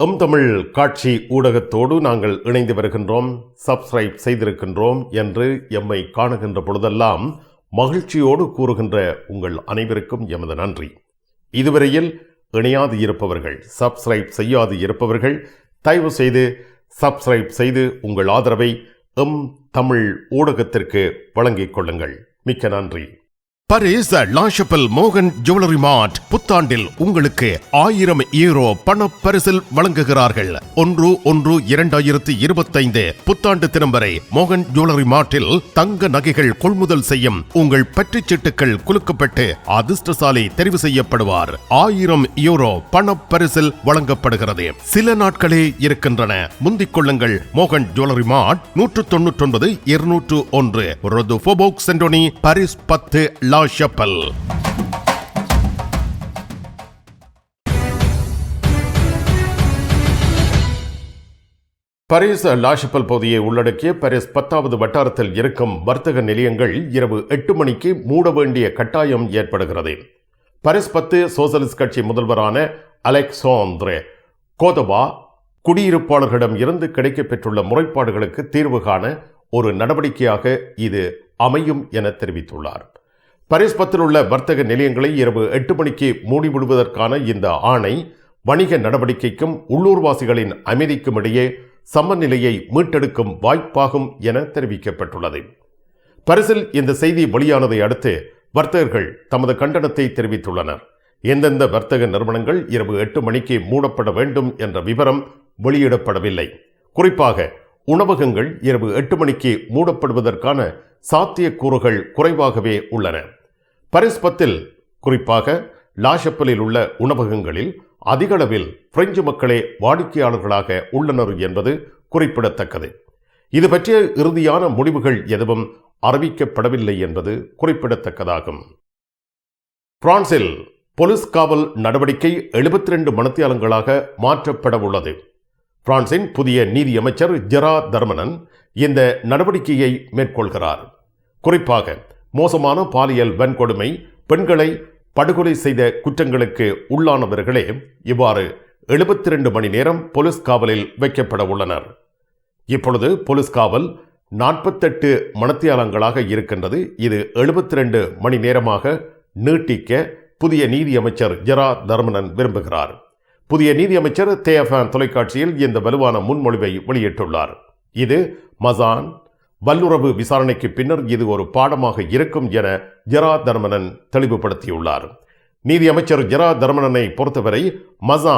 M Tamil காட்சி ஊடகத்தோடு நாங்கள் இணைந்து வருகின்றோம் சப்ஸ்கிரைப் செய்திருக்கின்றோம் என்று எம்மை காணுகின்ற பொழுதெல்லாம் மகிழ்ச்சியோடு கூறுகின்ற உங்கள் அனைவருக்கும் எமது நன்றி. இதுவரையில் இணையாது இருப்பவர்கள் சப்ஸ்கிரைப் செய்யாது இருப்பவர்கள் தயவு செய்து சப்ஸ்கிரைப் செய்து உங்கள் ஆதரவை எம் தமிழ் ஊடகத்திற்கு வழங்கிக் கொள்ளுங்கள். மிக்க நன்றி. பரிஸ் லாஷபல் மோகன் ஜுவல்லரி மார்ட் புத்தாண்டில் உங்களுக்கு ஆயிரம் ஈரோ பண பரிசில் வழங்குகிறார்கள். ஒன்று ஒன்று இரண்டாயிரத்தி இருபத்தைந்து புத்தாண்டு தினம் வரை மோகன் ஜுவல்லரி மார்ட்டில் தங்க நகைகள் கொள்முதல் செய்யும் உங்கள் பற்றுச் சீட்டுகள் குலுக்கப்பட்டு அதிர்ஷ்டசாலி தெரிவு செய்யப்படுவார். ஆயிரம் யூரோ பண பரிசில் வழங்கப்படுகிறது. சில நாட்களே இருக்கின்றன. முந்திக் கொள்ளுங்கள். மோகன் ஜுவல்லரி மார்ட் நூற்று தொண்ணூற்றி ஒன்பது இருநூற்று ஒன்று. ரொது சென்டோனி பத்து லா ஷப்பல் பாரிஸ் லாஷப்பல் பகுதியை உள்ளடக்கிய பாரிஸ் பத்தாவது வட்டாரத்தில் இருக்கும் வர்த்தக நிலையங்கள் இரவு எட்டு மணிக்கு மூட வேண்டிய கட்டாயம் ஏற்படுகிறது. பாரிஸ் பத்து சோசலிஸ்ட் கட்சி முதல்வரான அலெக்சாந்திரே கோதபா குடியிருப்பாளர்களிடம் இருந்து கிடைக்கப்பெற்றுள்ள முறைப்பாடுகளுக்கு தீர்வு காண ஒரு நடவடிக்கையாக இது அமையும் என தெரிவித்துள்ளார். பரிஸ்பத்தில் உள்ள வர்த்தக நிலையங்களை இரவு எட்டு மணிக்கு மூடிவிடுவதற்கான இந்த ஆணை வணிக நடவடிக்கைக்கும் உள்ளூர்வாசிகளின் அமைதிக்கும் இடையே சமநிலையை மீட்டெடுக்கும் வாய்ப்பாகும் என தெரிவிக்கப்பட்டுள்ளது. பரிசில் இந்த செய்தி வெளியானதை அடுத்து வர்த்தகர்கள் தமது கண்டனத்தை தெரிவித்துள்ளனர். எந்தெந்த வர்த்தக நிறுவனங்கள் இரவு எட்டு மணிக்கு மூடப்பட வேண்டும் என்ற விவரம் வெளியிடப்படவில்லை. குறிப்பாக உணவகங்கள் இரவு எட்டு மணிக்கு மூடப்படுவதற்கான சாத்தியக்கூறுகள் குறைவாகவே உள்ளன. பரிஸ்பத்தில் குறிப்பாக லாஷப்பலில் உள்ள உணவகங்களில் அதிகளவில் பிரெஞ்சு மக்களே வாடிக்கையாளர்களாக உள்ளனர் என்பது குறிப்பிடத்தக்கது. இது பற்றிய இறுதியான முடிவுகள் எதுவும் அறிவிக்கப்படவில்லை என்பது குறிப்பிடத்தக்கதாகும். பிரான்சில் போலீஸ் காவல் நடவடிக்கை எழுபத்தி ரெண்டு மணித்தியாலங்களாக மாற்றப்பட உள்ளது பிரான்சின் புதிய நீதியமைச்சர் ஜெரா தர்மனன் இந்த நடவடிக்கையை மேற்கொள்கிறார். குறிப்பாக மோசமான பாலியல் வன்கொடுமை பெண்களை படுகொலை செய்த குற்றங்களுக்கு உள்ளானவர்களே இவ்வாறு எழுபத்தி ரெண்டு மணி நேரம் போலீஸ் காவலில் வைக்கப்பட உள்ளனர். இப்பொழுது போலீஸ் காவல் நாற்பத்தெட்டு மணத்தியாலங்களாக இருக்கின்றது. இது எழுபத்தி ரெண்டு மணி நேரமாக நீட்டிக்க புதிய நீதியமைச்சர் ஜெரா தர்மனன் விரும்புகிறார். புதிய நீதியமைச்சர் தேஃபான் தொலைக்காட்சியில் இந்த வலுவான முன்மொழிவை வெளியிட்டுள்ளார். இது மசான் வல்லுறவு விசாரணைக்கு பின்னர் இது ஒரு பாடமாக இருக்கும் என ஜெரா தர்மனன் தெளிவுபடுத்தியுள்ளார். நீதியமைச்சர் ஜெரா தர்மனனை பொறுத்தவரை மசா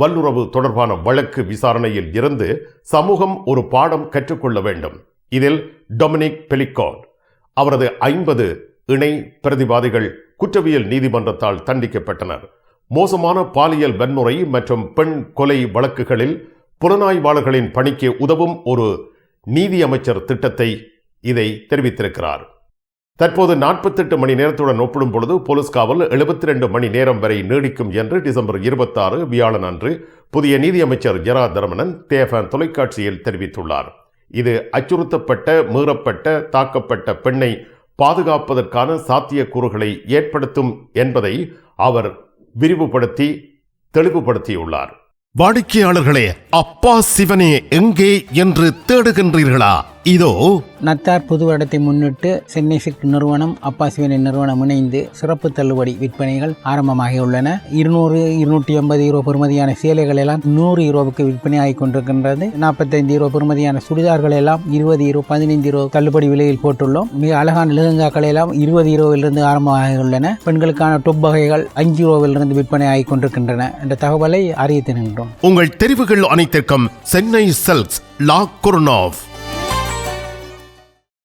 வல்லுறவு தொடர்பான வழக்கு விசாரணையில் இருந்து சமூகம் ஒரு பாடம் கற்றுக்கொள்ள வேண்டும். இதில் டொமினிக் பெலிகாட் அவரது ஐம்பது இணை பிரதிவாதிகள் குற்றவியல் நீதிமன்றத்தால் தண்டிக்கப்பட்டனர். மோசமான பாலியல் வன்முறை மற்றும் பெண் கொலை வழக்குகளில் புலனாய்வாளர்களின் பணிக்கு உதவும் ஒரு நீதி அமைச்சர் திட்டத்தை இதை தெரிவித்திருக்கிறார். தற்போது நாற்பத்தெட்டு மணி நேரத்துடன் ஒப்பிடும் பொழுது போலீஸ் காவல் எழுபத்தி ரெண்டு மணி நேரம் வரை நீடிக்கும் என்று டிசம்பர் இருபத்தாறு வியாழன் அன்று புதிய நீதியமைச்சர் ஜெரா தர்மனன் தேஃபான் தொலைக்காட்சியில் தெரிவித்துள்ளார். இது அச்சுறுத்தப்பட்ட மீறப்பட்ட தாக்கப்பட்ட பெண்ணை பாதுகாப்பதற்கான சாத்தியக்கூறுகளை ஏற்படுத்தும் என்பதை அவர் விரிவுபடுத்தி தெளிவுபடுத்தியுள்ளார். வாடிக்கையாளர்களே அப்பா சிவனே எங்கே என்று தேடுகின்றீர்களா? இதோ நத்தார் புது வருடத்தை முன்னிட்டு சென்னை சில்க் நிறுவனம் அப்பாசிவனின் நிறுவனம் இணைந்து சிறப்பு தள்ளுபடி விற்பனைகள் ஆரம்பமாகியுள்ளன. இருநூறு இருநூற்றி ஐம்பது யூரோ பெறுமதியான சேலைகள் எல்லாம் நூறு யூரோவுக்கு விற்பனை ஆகிக் கொண்டிருக்கின்றது. நாற்பத்தைந்து யூரோ பெறுமதியான சுடிதார்கள் எல்லாம் இருபது யூரோ பதினைந்து யூரோ தள்ளுபடி விலையில் போட்டுள்ளோம். மிக அழகான லெஹங்காக்கள் எல்லாம் இருபது யூரோவிலிருந்து ஆரம்பமாகியுள்ளன. பெண்களுக்கான டொப் வகைகள் அஞ்சு யூரோவிலிருந்து விற்பனை ஆகிக் கொண்டிருக்கின்றன என்ற தகவலை அறிய தருகின்றோம் உங்கள் தெரிவுகள் அனைத்திற்கும் சென்னை செல்ஸ் லா குர்னாவ்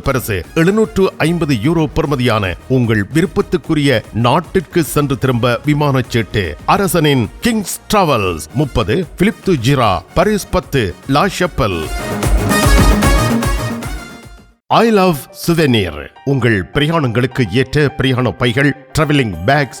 பரிசு எழுநூற்று ஐம்பது யூரோ பெறுமதியான உங்கள் விருப்பத்துக்குரிய நாட்டிற்கு சென்று திரும்ப விமான சீட்டு. அரசனின் கிங்ஸ் டிராவல்ஸ் முப்பது பிலிப்து ஜிரா பரிஸ் பத்து லா ஷப்பல். ஐ லவ் சுவெனீர் உங்கள் பிரயாணங்களுக்கு ஏற்ற பிரயாண பைகள் டிராவலிங் பேக்ஸ்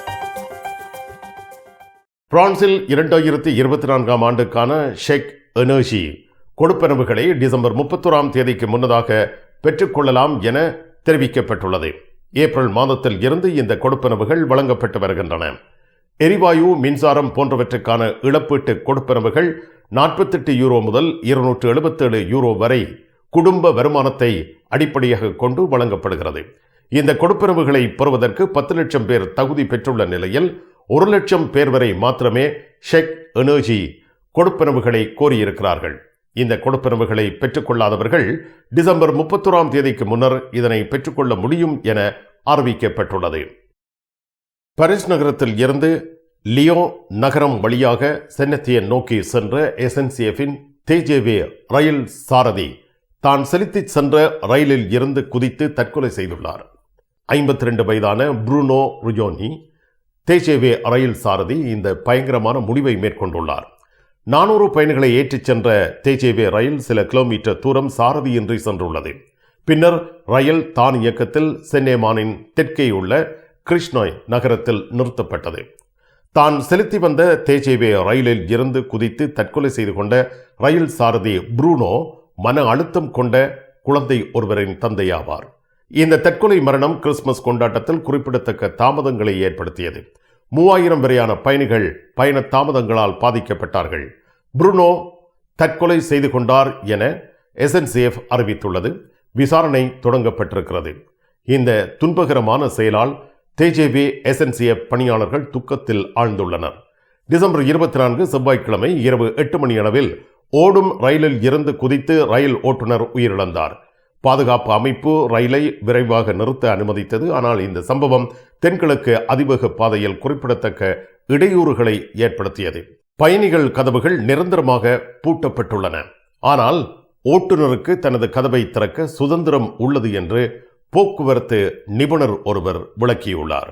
பிரான்சில் இரண்டாயிரத்தி இருபத்தி நான்காம் ஆண்டுக்கான ஷெக் எனர்ஜி கொடுப்பனவுகளை டிசம்பர் முப்பத்தோராம் தேதிக்கு முன்னதாக பெற்றுக்கொள்ளலாம் என தெரிவிக்கப்பட்டுள்ளது. ஏப்ரல் மாதத்தில் இருந்து இந்த கொடுப்பனவுகள் வழங்கப்பட்டு வருகின்றன. எரிவாயு மின்சாரம் போன்றவற்றுக்கான இழப்பீட்டு கொடுப்பனவுகள் நாற்பத்தெட்டு யூரோ முதல் இருநூற்று எழுபத்தேழு யூரோ வரை குடும்ப வருமானத்தை அடிப்படையாக கொண்டு வழங்கப்படுகிறது. இந்த கொடுப்பனவுகளை பெறுவதற்கு பத்து லட்சம் பேர் தகுதி பெற்றுள்ள நிலையில் ஒரு லட்சம் பேர் வரை மாத்திரமே ஷெக் எனர்ஜி கொடுப்பனவுகளை கோரியிருக்கிறார்கள். இந்த கொடுப்பனவுகளை பெற்றுக்கொள்ளாதவர்கள் டிசம்பர் முப்பத்தோராம் தேதிக்கு முன்னர் இதனை பெற்றுக்கொள்ள முடியும் என அறிவிக்கப்பட்டுள்ளது. பரிஸ் நகரத்தில் இருந்து லியோ நகரம் வழியாக சென்னத்தியன் நோக்கி சென்ற எஸ்என்சிஎஃபின் தேஜேவே ரயில் சாரதி தான் செலுத்திச் சென்ற ரயிலில் இருந்து குதித்து தற்கொலை செய்துள்ளார். ஐம்பத்தி ரெண்டு வயதான புருனோ ருஜோனி தேஜேவே ரயில் சாரதி இந்த பயங்கரமான முடிவை மேற்கொண்டுள்ளார். நானூறு பயணிகளை ஏற்றிச் சென்ற தேஜேவே ரயில் சில கிலோமீட்டர் தூரம் சாரதியின்றி சென்றுள்ளது. பின்னர் ரயில் தான் இயக்கத்தில் சென்னேமானின் தெற்கே உள்ள கிருஷ்ணாய் நகரத்தில் நிறுத்தப்பட்டது. தான் செலுத்தி வந்த தேஜேவே ரயிலில் இருந்து குதித்து தற்கொலை செய்து கொண்ட ரயில் சாரதி ப்ரூனோ மன அழுத்தம் கொண்ட குழந்தை ஒருவரின் தந்தையாவார். இந்த தற்கொலை மரணம் கிறிஸ்துமஸ் கொண்டாட்டத்தில் குறிப்பிடத்தக்க தாமதங்களை ஏற்படுத்தியது. மூவாயிரம் வரையான பயணிகள் பயண தாமதங்களால் பாதிக்கப்பட்டார்கள். புருனோ தற்கொலை செய்து கொண்டார் என எஸ்என்சிஎஃப் அறிவித்துள்ளது. விசாரணை தொடங்கப்பட்டிருக்கிறது. இந்த துன்பகரமான செயலால் தேஜேவி எஸ்என்சிஎஃப் பணியாளர்கள் துக்கத்தில் ஆழ்ந்துள்ளனர். டிசம்பர் இருபத்தி நான்கு செவ்வாய்க்கிழமை இரவு எட்டு மணி அளவில் ஓடும் ரயிலில் இருந்து குதித்து ரயில் ஓட்டுநர் உயிரிழந்தார். பாதுகாப்பு அமைப்பு ரயிலை விரைவாக நிறுத்த அனுமதித்தது. ஆனால் இந்த சம்பவம் தென்கிழக்கு அதிவேக பாதையில் குறிப்பிடத்தக்க இடையூறுகளை ஏற்படுத்தியது. பயணிகள் கதவுகள் நிரந்தரமாக பூட்டப்பட்டுள்ளன. ஆனால் ஓட்டுநருக்கு தனது கதவை திறக்க சுதந்திரம் உள்ளது என்று போக்குவரத்து நிபுணர் ஒருவர் விளக்கியுள்ளார்.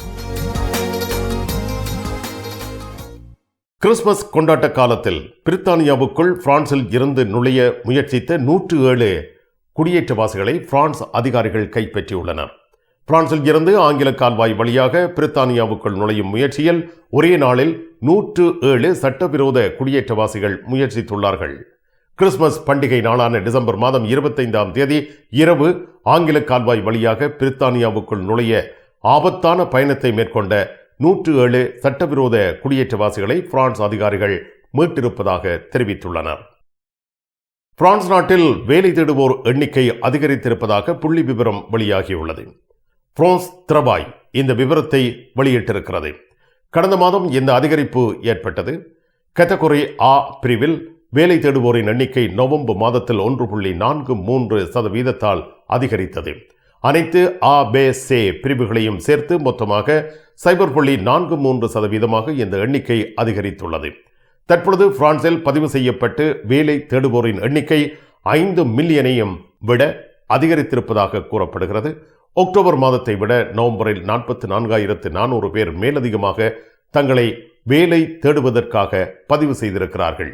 Christmas கொண்டாட்ட காலத்தில் பிரித்தானியாவுக்குள் பிரான்சில் இருந்து நுழைய முயற்சித்த நூற்று ஏழு குடியேற்றவாசிகளை பிரான்ஸ் அதிகாரிகள் கைப்பற்றியுள்ளனர். பிரான்சில் இருந்து ஆங்கில கால்வாய் வழியாக பிரித்தானியாவுக்குள் நுழையும் முயற்சியில் ஒரே நாளில் நூற்று ஏழு சட்டவிரோத குடியேற்றவாசிகள் முயற்சித்துள்ளார்கள். கிறிஸ்துமஸ் பண்டிகை நாளான டிசம்பர் மாதம் இருபத்தைந்தாம் தேதி இரவு ஆங்கில கால்வாய் வழியாக பிரித்தானியாவுக்குள் நுழைய ஆபத்தான பயணத்தை மேற்கொண்ட நூற்று ஏழு சட்டவிரோத குடியேற்றவாசிகளை பிரான்ஸ் அதிகாரிகள் மீட்டிருப்பதாக தெரிவித்துள்ளனர் பிரான்ஸ் நாட்டில் வேலை தேடுவோர் எண்ணிக்கை அதிகரித்திருப்பதாக புள்ளி விவரம் வெளியாகியுள்ளது. பிரான்ஸ் திரபாய் இந்த விவரத்தை வெளியிட்டிருக்கிறது. கடந்த மாதம் இந்த அதிகரிப்பு ஏற்பட்டது. கத்தகுறை ஆ பிரிவில் வேலை தேடுவோரின் எண்ணிக்கை நவம்பர் மாதத்தில் ஒன்று புள்ளி நான்கு மூன்று சதவீதத்தால் அதிகரித்தது. அனைத்து ஆ பே சே பிரிவுகளையும் சேர்த்து மொத்தமாக சைபர் புள்ளி நான்கு மூன்று சதவீதமாக இந்த எண்ணிக்கை அதிகரித்துள்ளது. தற்பொழுது பிரான்சில் பதிவு செய்யப்பட்டு வேலை தேடுவோரின் எண்ணிக்கை ஐந்து மில்லியனையும் விட அதிகரித்திருப்பதாக கூறப்படுகிறது. அக்டோபர் மாதத்தை விட நவம்பரில் நாற்பத்தி நான்காயிரத்து நானூறு பேர் மேலதிகமாக தங்களை வேலை தேடுவதற்காக பதிவு செய்திருக்கிறார்கள்.